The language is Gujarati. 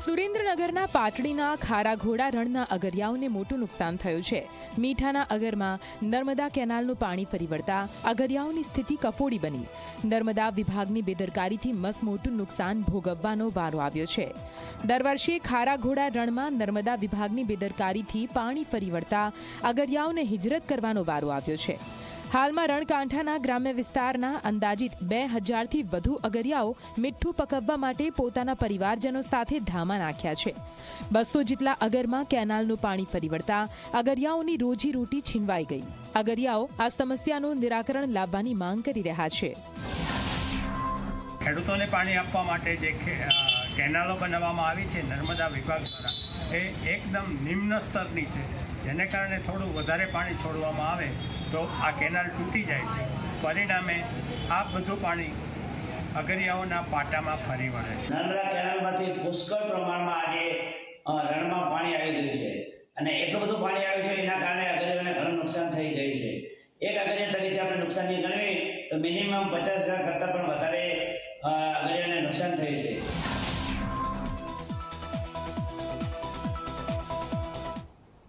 સુરેન્દ્રનગરના પાટડીના ખારાઘોડા રણના અગરિયાઓને મોટું નુકસાન થયું છે. મીઠાના અગરમાં નર્મદા કેનાલનું પાણી ફરી વળતા અગરિયાઓની સ્થિતિ કફોડી બની. નર્મદા વિભાગની બેદરકારીથી મસ મોટું નુકસાન ભોગવવાનો વારો આવ્યો છે. દર વર્ષે ખારા ઘોડા રણમાં નર્મદા વિભાગની બેદરકારીથી પાણી ફરી વળતા અગરિયાઓને હિજરત કરવાનો વારો આવ્યો છે. હાલમાં રણકાંઠાના ગ્રામ્ય વિસ્તારના અંદાજિત બે હજારથી વધુ અગરિયાઓ મીઠું પકવવા માટે પોતાના પરિવારજનો સાથે ધામા નાખ્યા છે. બસો જેટલા અગરમાં કેનાલનું પાણી ફરી વળતા અગરિયાઓની રોજી રોટી છીનવાઈ ગઈ. અગરિયાઓ આ સમસ્યાનું નિરાકરણ લાવવાની માંગ કરી રહ્યા છે. ખેડૂતોને પાણી આપવા માટે જે કેનાલો બનાવવામાં આવી છે નર્મદા વિભાગ દ્વારા. એ એકદમ નિમ્ન સ્તરની છે. જેને કારણે થોડું વધારે પાણી છોડવામાં આવે તો આ કેનાલ તૂટી જાય છે. પરિણામે આ બધું પાણી અગરિયાઓના પાટામાં ફરી વળે છે. નર્મદા કેનાલમાંથી પુષ્કળ પ્રમાણમાં આજે રણમાં પાણી આવી ગયું છે. અને એટલું બધું પાણી આવ્યું છે, એના કારણે અગરિયાઓને ઘણું નુકસાન થઈ ગયું છે. એક અગરિયા તરીકે આપણે નુકસાનની ગણવી, તો મિનિમમ પચાસ હજાર કરતાં પણ વધારે